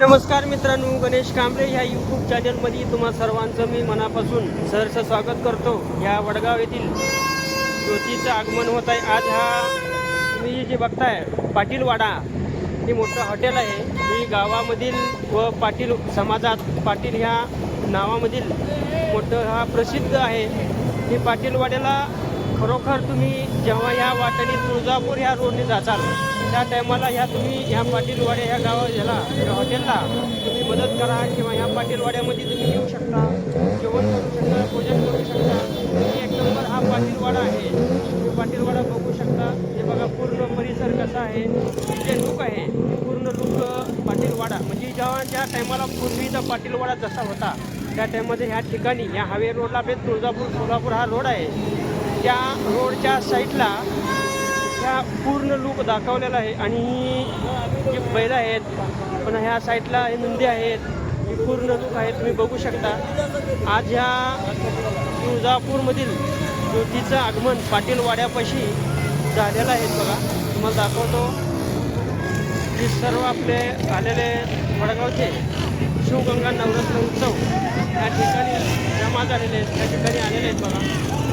नमस्कार मित्रांनो गणेश कांबळे ह्या यूट्यूब चॅनलमध्ये तुम्हा सर्वांचं मी मनापासून सहर्ष स्वागत करतो. या वडगाव येथील ज्योतीचं आगमन होत आहे. आज हा तुम्ही जे बघताय पाटीलवाडा हे मोठं हॉटेल आहे. ही गावामधील व पाटील समाजात पाटील ह्या नावामधील मोठं हा प्रसिद्ध आहे. हे पाटीलवाड्याला खरोखर तुम्ही जेव्हा ह्या वाटेने तुळजापूर ह्या रोडने जाचाल त्या टायमाला ह्या तुम्ही ह्या पाटीलवाड्या ह्या गावा ह्याला या हॉटेलला तुम्ही मदत करा किंवा ह्या पाटीलवाड्यामध्ये तुम्ही येऊ शकता जेवण करू शकता भोजन करू शकता. एक नंबर हा पाटीलवाडा आहे. तुम्ही पाटीलवाडा बघू शकता. हे बघा पूर्ण परिसर कसा आहे जे लुक आहे. पूर्ण लुक पाटीलवाडा. म्हणजे जेव्हा ज्या टायमाला पूर्वीचा पाटीलवाडा जसा होता त्या टायमध्ये ह्या ठिकाणी या हवे रोडला आपले तुळजापूर सोलापूर हा रोड आहे. त्या रोडच्या साईडला ह्या पूर्ण लूक दाखवलेला आहे आणि ही जे बैल आहेत पण ह्या साईडला हे नंदी आहेत ही पूर्ण लूक आहे तुम्ही बघू शकता. आज ह्या तुळजापूरमधील ज्योतीचं आगमन पाटील वाड्यापाशी झालेलं आहे बघा. तुम्हाला दाखवतो. हे सर्व आपले आलेले वडगावचे शिवगंगा नवरात्र उत्सव या ठिकाणी जमा झालेले आहेत त्या ठिकाणी आलेले आहेत बघा.